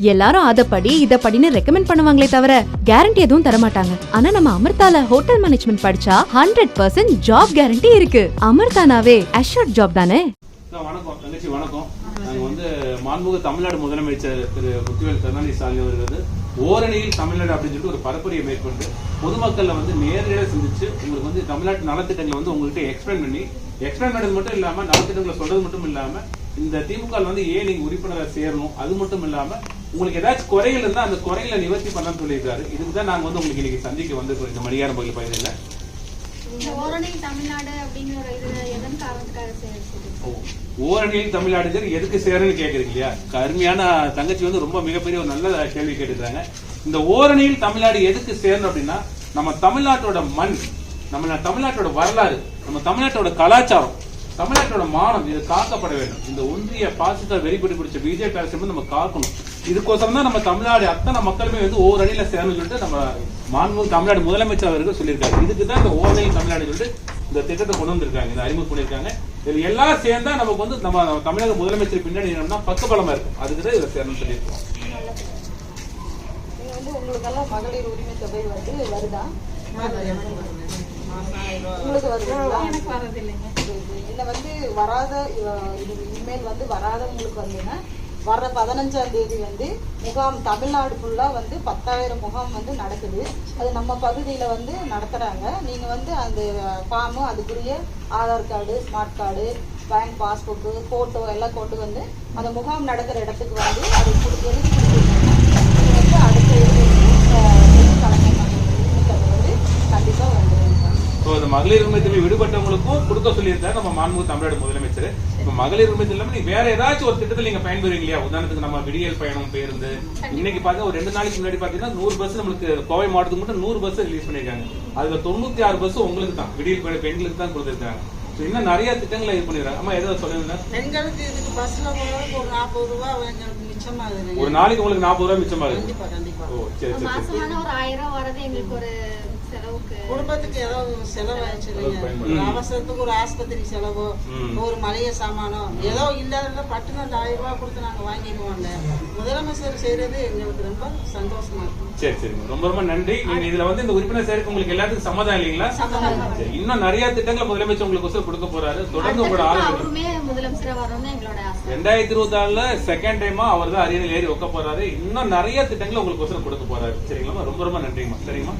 எல்லாரும் அத படி இத இதப்படின்னு ரெக்கமெண்ட் பண்ணுவாங்களே தவிர கேரண்டி எதுவும் தர மாட்டாங்க ஆனா நம்ம அமிர்தால ஹோட்டல் மேனேஜ்மெண்ட் படிச்சா ஹண்ட்ரட் பர்சன்ட் ஜாப் கேரண்டி இருக்கு. அமிர்தானாவே அஷூர்ட் ஜாப் தானே? வணக்கம். தங்கச்சி வணக்கம். நாங்க வந்து மாண்புக தமிழ்நாடு முதலமைச்சர் திரு முத்துவேல் கருணாநிதி ஸ்டாலின் அவர்கள் வந்து ஓரணியில் தமிழ்நாடு அப்படின்னு சொல்லிட்டு ஒரு பரப்புரையை மேற்கொண்டு பொதுமக்களை வந்து நேரடியாக சிந்திச்சு உங்களுக்கு வந்து தமிழ்நாட்டு நலத்திட்டங்களை வந்து உங்கள்கிட்ட எக்ஸ்பிளைன் பண்ணி எக்ஸ்பிளைன் பண்ணது மட்டும் இல்லாம நலத்திட்டங்களை சொல்றது மட்டும் இல்லாம இந்த திமுக வந்து ஏன் நீங்க உறுப்பினராக சேரணும்? அது மட்டும் இல்லாம உங்களுக்கு ஏதாச்சும் குறைகள் இருந்தா அந்த குறைகளை நிவர்த்தி பண்ணணும்னு சொல்லியிருக்காரு. இதுக்கு தான் நாங்க வந்து உங்களுக்கு இன்னைக்கு சந்திக்க வந்திருக்கோம். இந்த மணியாரம் பகுதி பகுதியில் தமிழ்நாடு ஓரணியில் தமிழ்நாடுகள் எதுக்கு சேருன்னு கேக்குறீங்க இல்லையா? அருமையான தங்கச்சி வந்து ரொம்ப மிகப்பெரிய ஒரு நல்ல கேள்வி கேட்டுக்கிறாங்க இந்த ஓரணியில் தமிழ்நாடு எதுக்கு சேரணும் அப்படின்னா நம்ம தமிழ்நாட்டோட மண் நம்ம தமிழ்நாட்டோட வரலாறு நம்ம தமிழ்நாட்டோட கலாச்சாரம் தமிழ்நாட்டோட மானம் இது காக்கப்பட வேண்டும். இந்த ஒன்றிய பாசிட்ட வெறிப்படி பிடிச்ச பிஜேபி அரசு வந்து நம்ம காக்கணும். இதுக்கோசரம் தான் நம்ம தமிழ்நாடு அத்தனை மக்களுமே வந்து ஓரணியில சேரணும்னு சொல்லிட்டு நம்ம மாண்பு தமிழ்நாடு முதலமைச்சர் அவர்கள் சொல்லியிருக்காரு. இதுக்கு தான் இந்த ஓரணியில் தமிழ்நாடு சொல்லிட்டு இந்த திட்டத்தை கொண்டு வந்திருக்காங்க. இந்த அறிமுகம் பண்ணியிருக்காங்க இதுல எல்லாம் சேர்ந்தா நமக்கு வந்து நம்ம தமிழக முதலமைச்சர் பின்னாடி என்னன்னா பக்கபலமா இருக்கும். அதுக்கு தான் இதை சேரணும்னு சொல்லியிருக்கோம். உங்களுக்கெல்லாம் மகளிர் உரிமை தொகை வந்து வருதா. உங்களுக்கு வருதுங்களா? எனக்கு வர்றது இல்லைங்க இதுல வந்து வராத இது இனிமேல் வந்து வராதவங்களுக்கு வந்துன்னா வர்ற பதினஞ்சாம் தேதி வந்து முகாம் தமிழ்நாடு ஃபுல்லா வந்து பத்தாயிரம் முகாம் வந்து நடக்குது. அது நம்ம பகுதியில வந்து நடத்துறாங்க. நீங்க வந்து அந்த ஃபார்மு அதுக்குரிய Aadhaar card smart card bank passbook photo எல்லாம் கொண்டு வந்து அந்த முகாம் நடக்கிற இடத்துக்கு வந்து அது கொடுத்து எழுதி கொடுத்துருக்காங்க வந்து அடுத்த இது வந்து தலைமை வந்து கண்டிப்பா வந்துருங்க ஸோ இந்த மகளிர் உரிமையில் விடுபட்டவங்களுக்கும் கொடுக்க சொல்லியிருக்காரு நம்ம மாண்புமிகு தமிழ்நாடு முதலமைச்சர். இப்ப மகளிர் உரிமை இல்லாம நீங்க வேற ஏதாச்சும் ஒரு திட்டத்தில் நீங்க பயன்பெறுவீங்க இல்லையா? உதாரணத்துக்கு நம்ம விடியல் பயணம் பேருந்து. இன்னைக்கு பாத்தீங்கன்னா ஒரு ரெண்டு நாளைக்கு முன்னாடி பாத்தீங்கன்னா நூறு பஸ் நம்மளுக்கு கோவை மாவட்டத்துக்கு மட்டும் நூறு பஸ் ரிலீஸ் பண்ணிருக்காங்க அதுல தொண்ணூத்தி ஆறு பஸ் உங்களுக்கு தான். விடியல் பயணம் பெண்களுக்கு தான் கொடுத்திருக்காங்க. இன்னும் நிறைய திட்டங்களை இது பண்ணிருக்காங்க அம்மா ஏதோ சொல்லுங்க பெண்களுக்கு இதுக்கு பஸ்ல போறதுக்கு ஒரு நாற்பது ரூபா எங்களுக்கு மிச்சமாகுதுங்க ஒரு நாளைக்கு உங்களுக்கு நாற்பது ரூபாய் மிச்சமாகுது. ஓ சரி சரி ஒரு ஆயிரம் வரது எங்களுக்கு ஒரு குடும்பத்துக்கு ஏதோ ஒரு செலவாயிடுச்சு இல்லைங்க அவசரத்துக்கு ஒரு ஆஸ்பத்திரி செலவோ. ஒரு மளிகை சாமானோ ஏதோ இல்லாத பட்டுன்னு அந்த ஆயிரம் ரூபாய் கொடுத்து நாங்க வாங்கிடுவோம்ல முதலமைச்சர் செய்யறது எங்களுக்கு ரொம்ப சந்தோஷமா இருக்கும். சரி சரி. ரொம்ப ரொம்ப நன்றி. நீங்க இதுல வந்து இந்த உறுப்பினர் சேர்க்க உங்களுக்கு எல்லாத்துக்கும் சம்மதம் இல்லைங்களா? சரி, இன்னும் நிறைய திட்டங்களை முதலமைச்சர் உங்களுக்கு கொடுக்க போறாரு. தொடர்ந்து உங்களோட ஆதரவு ரெண்டாயிரத்தி இருபத்தி ஆறுல செகண்ட் டைமா அவர் தான் அரியணையில் ஏறி வைக்க போறாரு. இன்னும் நிறைய திட்டங்களை உங்களுக்கு கொடுக்க போறாரு. சரிங்களா? ரொம்ப ரொம்ப நன்றிங்கம்மா. சரிங்கம்மா?